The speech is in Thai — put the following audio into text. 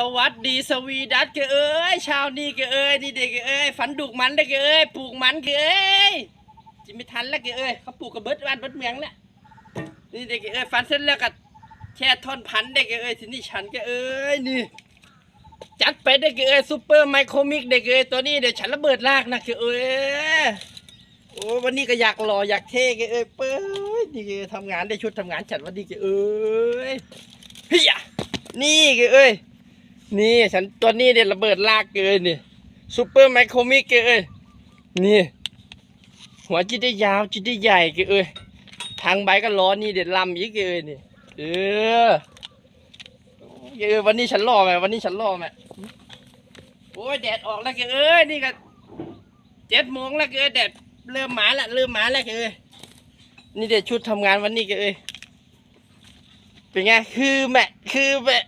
สวัสดีสวีดัตเกเอ้ยชาวนี่เกเอ้ยนี่เด็กเกเอ้ยฝันดุกมันได้เกเอ้ยปลูกมันเกเอ้ยจิไม่ทันแล้วเกเอ้ยเขาปลูกกับเบิดบ้านเบิดเมืองแล้วนี่เด็กเกเอ้ยฝันเสร็จแล้วก็แช่ท่อนพันธุ์ได้เกเอ้ยที่นี้ฉันเกเอ้ยนี่ จัดไปได้เกเอ้ยซูเปอร์ไมโครมิกได้เกเอ้ยตัวนี้เดี๋ยวฉันระเบิดลากนะเกเอ้ยโอ้วันนี้ก็อยากหล่ออยากเท่เกเอ้ยเป้ยนี่เกเอ้ยทำงานได้ชุดทำงานฉันวันนี้เกเอ้ยเฮียนี่เกเอ้ย นี่ฉันตัวนี้เนี่ยระเบิดลากเกินนี่ซูเปอร์ไมโครมิกเกเอ้ยนี่ หัวจิตได้ยาวจิตได้ใหญ่เกเอ้ยทางใบก็ร้อนนี่เด็ดลำอีกเกเอ้ยนี่เออเกเอ้ยวันนี้ฉันรอไหมวันนี้ฉันรอไหมโอ้ยแดดออกแล้วเกเอ้ยนี่ก็เจ็ดโมงแล้วเกเอ้ยแดดเริ่มหมาละเริ่มหมาแล้วเกเอ้ยนี่เด็ดชุดทำงานวันนี้เกเอ้ยเป็นไงคือแม่คือแม่